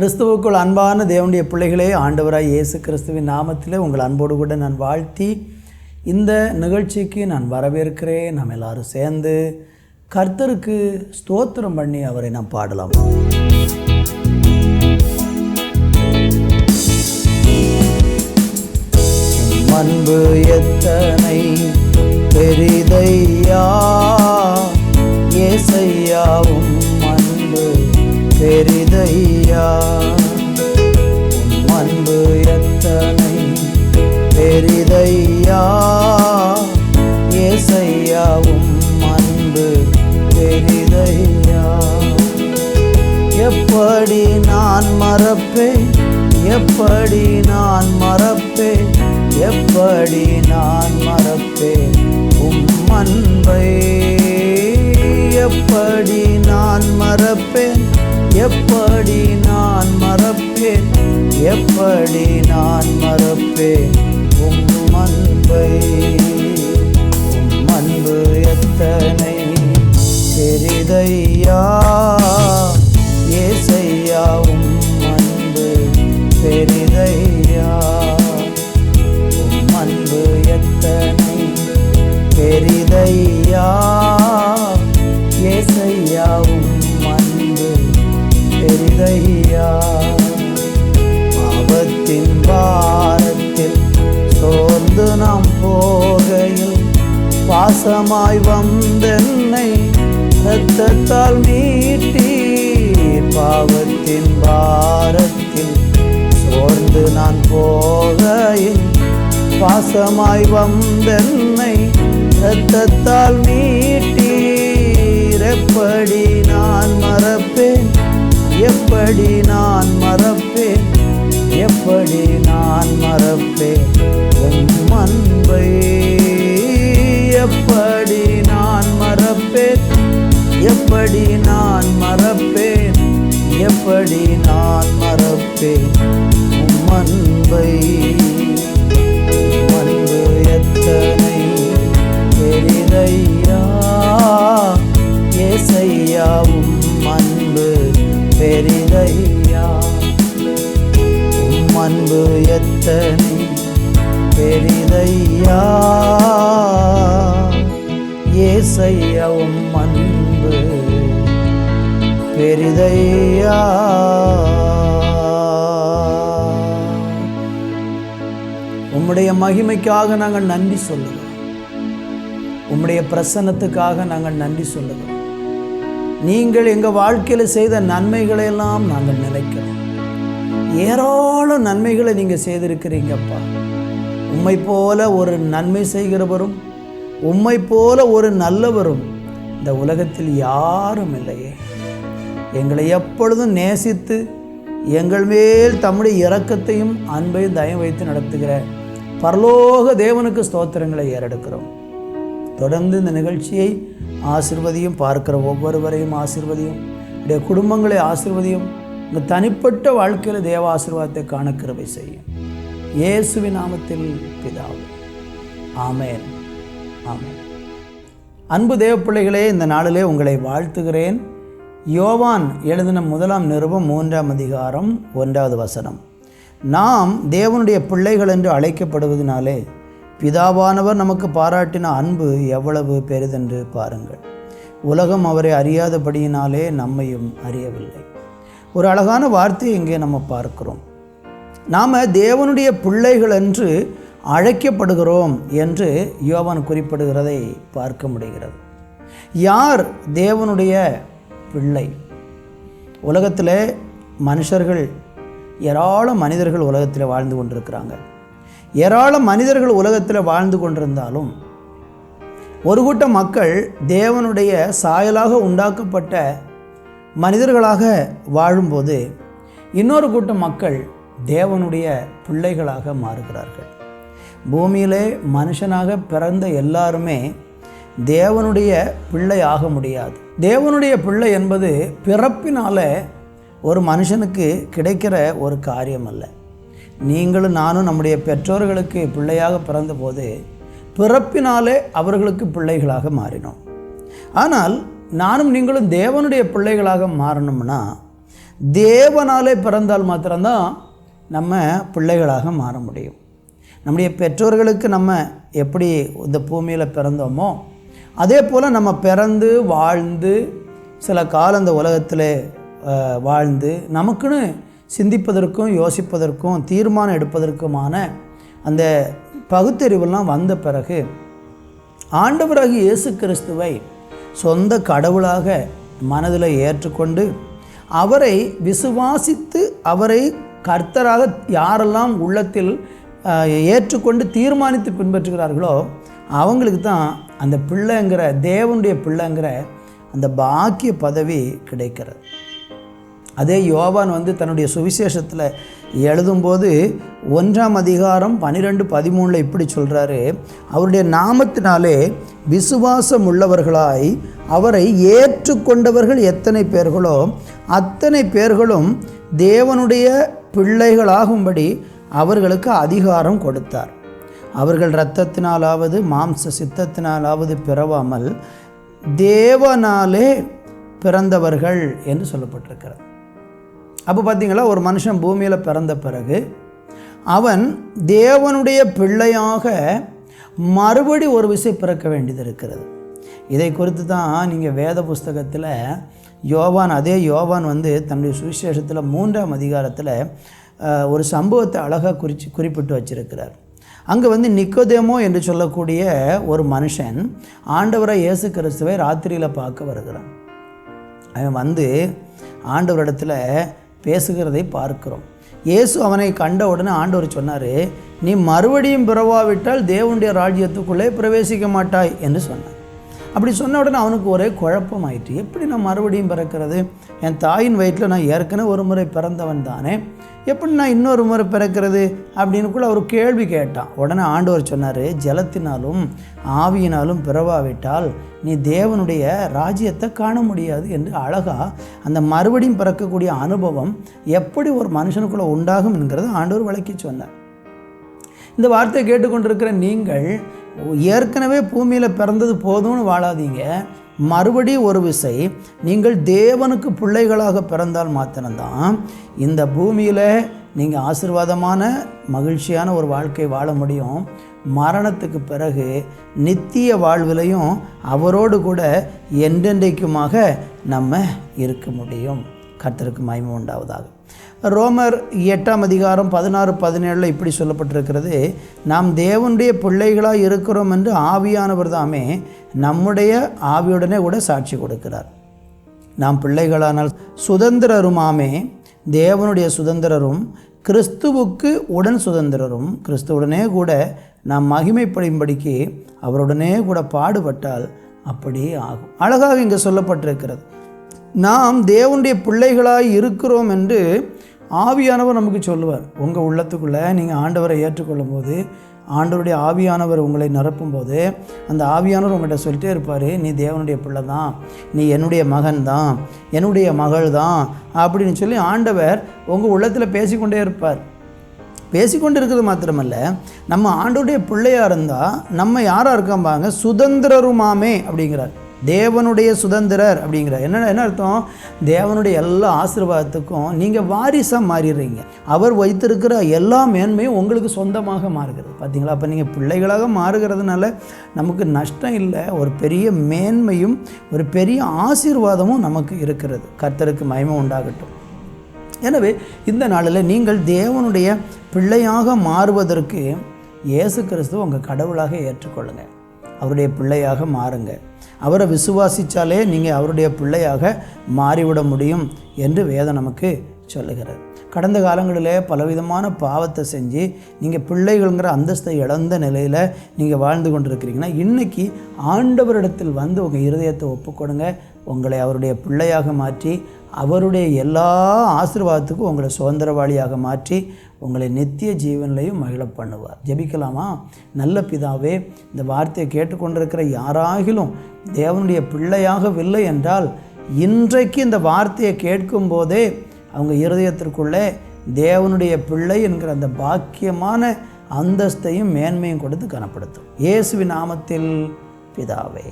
கிறிஸ்துவுக்குள் அன்பான தேவனுடைய பிள்ளைகளே ஆண்டவராய் இயேசு கிறிஸ்துவின் நாமத்தில் உங்கள் அன்போடு கூட நான் வாழ்த்தி இந்த நிகழ்ச்சிக்கு நான் வரவேற்கிறேன். நாம் எல்லாரும் சேர்ந்து கர்த்தருக்கு ஸ்தோத்திரம் பண்ணி அவரை நாம் பாடலாம். அன்பு எத்தனை பெரிதையா? நான் மறப்பேன் எப்படி நான் மறப்பேன் எப்படி நான் மறப்பேன் உம் அன்பை எப்படி நான் மறப்பேன் எப்படி நான் மறப்பேன் எப்படி நான் மறப்பேன் பாசமாய் வந்தென்னை இரத்தத்தால் மீட்டி பாவத்தின் பாரத்தில் சோர்ந்து நான் போகையில் பாசமாய் வந்தென்னை இரத்தத்தால் மீட்டி எப்படி நான் மறப்பேன்? எப்படி நான் மறப்பேன்? எப்படி நான் மறப்பேன்? உம் அன்பை எப்படி நான் மறப்பேன்? எப்படி நான் மறப்பேன்? உம் உம்முடைய மகிமைக்காக நாங்கள் நன்றி சொல்லுகிறோம். உம்முடைய பிரசன்னத்துக்காக நாங்கள் நன்றி சொல்லுகிறோம். நீங்கள் எங்கள் வாழ்க்கையில் செய்த நன்மைகளையெல்லாம் நாங்கள் நினைக்கிறோம். ஏராளம் நன்மைகளை நீங்கள் செய்திருக்கிறீங்கப்பா. உம்மை போல ஒரு நன்மை செய்கிறவரும் உம்மை போல ஒரு நல்லவரும் இந்த உலகத்தில் யாரும் இல்லையே. எங்களை எப்பொழுதும் நேசித்து எங்கள் மேல் தம்முடைய இரக்கத்தையும் அன்பையும் தயம் வைத்து நடத்துகிற பரலோக தேவனுக்கு ஸ்தோத்திரங்களை ஏறெடுக்கிறோம். தொடர்ந்து இந்த நிகழ்ச்சியை ஆசிர்வதியும் பார்க்கிற ஒவ்வொருவரையும் ஆசிர்வதியும் உடைய குடும்பங்களை ஆசிர்வதியும் உங்கள் தனிப்பட்ட வாழ்க்கையில் தேவ ஆசீர்வாதத்தை காண கிருபை செய்யும். இயேசுவின் நாமத்தில் பிதாவு. ஆமேன். ஆமேன். அன்பு தேவ பிள்ளைகளே இந்த நாளிலே உங்களை வாழ்த்துகிறேன். யோவான் எழுதின முதலாம் நிருபம் மூன்றாம் அதிகாரம் ஒன்றாவது வசனம். நாம் தேவனுடைய பிள்ளைகள் என்று அழைக்கப்படுவதனாலே பிதாவானவர் நமக்கு பாராட்டின அன்பு எவ்வளவு பெரிதென்று பாருங்கள். உலகம் அவரை அறியாதபடியினாலே நம்மையும் அறியவில்லை. ஒரு அழகான வார்த்தையை இங்கே நம்ம பார்க்கிறோம். நாம் தேவனுடைய பிள்ளைகள் என்று அழைக்கப்படுகிறோம் என்று யோவான் குறிப்பிடுகிறதை பார்க்க முடிகிறது. யார் தேவனுடைய பிள்ளை. உலகத்தில் மனுஷர்கள் ஏராளம் மனிதர்கள் உலகத்தில் வாழ்ந்து கொண்டிருக்கிறாங்க. ஏராளம் மனிதர்கள் உலகத்தில் வாழ்ந்து கொண்டிருந்தாலும் ஒரு கூட்டம் மக்கள் தேவனுடைய சாயலாக உண்டாக்கப்பட்ட மனிதர்களாக வாழும்போது இன்னொரு கூட்டம் மக்கள் தேவனுடைய பிள்ளைகளாக மாறுகிறார்கள். பூமியிலே மனுஷனாக பிறந்த எல்லாருமே தேவனுடைய பிள்ளை ஆக முடியாது. தேவனுடைய பிள்ளை என்பது பிறப்பினால் ஒரு மனுஷனுக்கு கிடைக்கிற ஒரு காரியம் அல்ல நீங்களும் நானும் நம்முடைய பெற்றோர்களுக்கு பிள்ளையாக பிறந்தபோது பிறப்பினாலே அவர்களுக்கு பிள்ளைகளாக மாறினோம். ஆனால் நானும் நீங்களும் தேவனுடைய பிள்ளைகளாக மாறணும்னா தேவனாலே பிறந்தால் மாத்திரம்தான் நம்ம பிள்ளைகளாக மாற முடியும். நம்முடைய பெற்றோர்களுக்கு நம்ம எப்படி இந்த பூமியில் பிறந்தோமோ அதே போல் நம்ம பிறந்து வாழ்ந்து சில காலம் இந்த உலகத்தில் வாழ்ந்து நமக்குன்னு சிந்திப்பதற்கும் யோசிப்பதற்கும் தீர்மானம் எடுப்பதற்குமான அந்த பகுத்தறிவெல்லாம் வந்த பிறகு ஆண்டவராகிய இயேசு கிறிஸ்துவை சொந்த கடவுளாக மனதில் ஏற்றுக்கொண்டு அவரை விசுவாசித்து அவரை கர்த்தராக யாரெல்லாம் உள்ளத்தில் ஏற்றுக்கொண்டு தீர்மானித்து பின்பற்றுகிறார்களோ அவங்களுக்கு தான் அந்த பிள்ளைங்கிற தேவனுடைய பிள்ளைங்கிற அந்த பாக்கிய பதவி கிடைக்கிறது. அதே யோவான் வந்து தன்னுடைய சுவிசேஷத்தில் எழுதும்போது ஒன்றாம் அதிகாரம் பன்னிரெண்டு பதிமூணில் இப்படி சொல்கிறாரு அவருடைய நாமத்தினாலே விசுவாசம் உள்ளவர்களாய் அவரை ஏற்றுக்கொண்டவர்கள் எத்தனை பேர்களோ அத்தனை பேர்களும் தேவனுடைய பிள்ளைகளாகும்படி அவர்களுக்கு அதிகாரம் கொடுத்தார். அவர்கள் இரத்தத்தினாலாவது மாம்ச சித்தத்தினாலாவது பிறவாமல் தேவனாலே பிறந்தவர்கள் என்று சொல்லப்பட்டிருக்கிறது. அப்போ பார்த்தீங்களா ஒரு மனுஷன் பூமியில் பிறந்த பிறகு அவன் தேவனுடைய பிள்ளையாக மறுபடி ஒரு விசை பிறக்க வேண்டியது இருக்கிறது. இதை குறித்து தான் நீங்கள் வேத புஸ்தகத்தில் யோவான் அதே யோவான் வந்து தன்னுடைய சுவிசேஷத்தில் மூன்றாம் அதிகாரத்தில் ஒரு சம்பவத்தை அழகாக குறிச்சு குறிப்பிட்டு வச்சிருக்கிறார். அங்கே வந்து நிக்கோதேமோ என்று சொல்லக்கூடிய ஒரு மனுஷன் ஆண்டவரை இயேசு கிறிஸ்துவை ராத்திரியில் பார்க்க வருகிறான். அவன் வந்து ஆண்டவரிடத்தில் பேசுகிறதை பார்க்கிறோம். இயேசு அவனை கண்ட உடனே ஆண்டவர் சொன்னார் நீ மறுபடியும் பிறவாவிட்டால் தேவனுடைய ராஜ்யத்துக்குள்ளே பிரவேசிக்க மாட்டாய் என்று சொன்னார். அப்படி சொன்ன உடனே அவனுக்கு ஒரே குழப்பம் ஆயிட்டு எப்படி நான் மறுபடியும் பிறக்கிறது? என் தாயின் வயிற்றில் நான் ஏற்கனவே ஒரு முறை பிறந்தவன் தானே. எப்படி நான் இன்னொரு முறை பிறக்கிறது? அப்படின்னு கூட அவர் கேள்வி கேட்டான். உடனே ஆண்டவர் சொன்னார் ஜலத்தினாலும் ஆவியினாலும் பிறவாவிட்டால் நீ தேவனுடைய ராஜ்யத்தை காண முடியாது என்று அழகாக அந்த மறுபடியும் பிறக்கக்கூடிய அனுபவம் எப்படி ஒரு மனுஷனுக்குள்ளே உண்டாகும் என்கிறத ஆண்டவர் விளக்கி சொன்னார். இந்த வார்த்தையை கேட்டுக்கொண்டிருக்கிற நீங்கள் ஏற்கனவே பூமியில் பிறந்தது போதும்னு வாழாதீங்க. மறுபடி ஒரு விசை நீங்கள் தேவனுக்கு பிள்ளைகளாக பிறந்தால் மாத்திரம்தான் இந்த பூமியில் நீங்கள் ஆசீர்வாதமான மகிழ்ச்சியான ஒரு வாழ்க்கை வாழ முடியும். மரணத்துக்கு பிறகு நித்திய வாழ்விலையும் அவரோடு கூட என்றென்றைக்குமாக நம்ம இருக்க முடியும். கர்த்தருக்கு மயமும் உண்டாவதாக. ரோமர் எட்டாம் அதிகாரம் பதினாறு பதினேழில் இப்படி சொல்லப்பட்டிருக்கிறது. நாம் தேவனுடைய பிள்ளைகளாக இருக்கிறோம் என்று ஆவியானவர் தாமே நம்முடைய ஆவியுடனே கூட சாட்சி கொடுக்கிறார். நாம் பிள்ளைகளானால் சுதந்திரருமாமே தேவனுடைய சுதந்திரரும் கிறிஸ்துவுக்கு உடன் சுதந்திரரும் கிறிஸ்துவுடனே கூட நாம் மகிமைப்படும்படிக்கு அவருடனே கூட பாடுபட்டால் அப்படியே ஆகும். அழகாக இங்கே சொல்லப்பட்டிருக்கிறது. நாம் தேவனுடைய பிள்ளைகளாய் இருக்கிறோம் என்று ஆவியானவர் நமக்கு சொல்லுவார். உங்கள் உள்ளத்துக்குள்ளே நீங்கள் ஆண்டவரை ஏற்றுக்கொள்ளும் போது ஆண்டவருடைய ஆவியானவர் உங்களை நிரப்பும் போது அந்த ஆவியானவர் உங்கள்கிட்ட சொல்லிட்டே இருப்பார் நீ தேவனுடைய பிள்ளை தான் நீ என்னுடைய மகன் தான் என்னுடைய மகள் தான் அப்படின்னு சொல்லி ஆண்டவர் உங்கள் உள்ளத்தில் பேசிக்கொண்டே இருப்பார். பேசிக்கொண்டு இருக்கிறது மாத்திரமல்ல நம்ம ஆண்டோடைய பிள்ளையாக இருந்தால் நம்ம யாராக இருக்கோம்பாங்க சுதந்திரருமாமே அப்படிங்கிறார். தேவனுடைய சுதந்திரர் அப்படிங்கிறார் என்ன என்ன அர்த்தம்? தேவனுடைய எல்லா ஆசீர்வாதத்துக்கும் நீங்கள் வாரிசாக மாறிடுறீங்க. அவர் வைத்திருக்கிற எல்லா மேன்மையும் உங்களுக்கு சொந்தமாக மாறுகிறது. பார்த்தீங்களா அப்போ நீங்கள் பிள்ளைகளாக மாறுகிறதுனால நமக்கு நஷ்டம் இல்லை. ஒரு பெரிய மேன்மையும் ஒரு பெரிய ஆசீர்வாதமும் நமக்கு இருக்கிறது. கர்த்தருக்கு மயமும் உண்டாகட்டும். எனவே இந்த நாளில் நீங்கள் தேவனுடைய பிள்ளையாக மாறுவதற்கு இயேசு கிறிஸ்துவ உங்கள் கடவுளாக ஏற்றுக்கொள்ளுங்கள் அவருடைய பிள்ளையாக மாறுங்க. அவரை விசுவாசித்தாலே நீங்கள் அவருடைய பிள்ளையாக மாறிவிட முடியும் என்று வேதம் நமக்கு சொல்லுகிறது. கடந்த காலங்களில் பலவிதமான பாவத்தை செஞ்சு நீங்கள் பிள்ளைகள்ங்கிற அந்தஸ்தை இழந்த நிலையில் நீங்கள் வாழ்ந்து கொண்டிருக்கிறீங்கன்னா இன்றைக்கி ஆண்டவரிடத்தில் வந்து உங்கள் இருதயத்தை ஒப்புக்கொடுங்க. உங்களை அவருடைய பிள்ளையாக மாற்றி அவருடைய எல்லா ஆசிர்வாதத்துக்கும் உங்களை சுதந்திரவாளியாக மாற்றி உங்களை நித்திய ஜீவனிலையும் மகிழ பண்ணுவார் ஜெபிக்கலாமா? நல்ல பிதாவே இந்த வார்த்தையை கேட்டுக்கொண்டிருக்கிற யாராகிலும் தேவனுடைய பிள்ளையாகவில்லை என்றால் இன்றைக்கு இந்த வார்த்தையை கேட்கும் போதே அவங்க இருதயத்திற்குள்ளே தேவனுடைய பிள்ளை என்கிற அந்த பாக்கியமான அந்தஸ்தையும் மேன்மையும் கொடுத்து கனப்படுத்தும். இயேசுவின் நாமத்தில் பிதாவே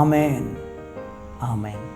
ஆமேன் ஆமேன்.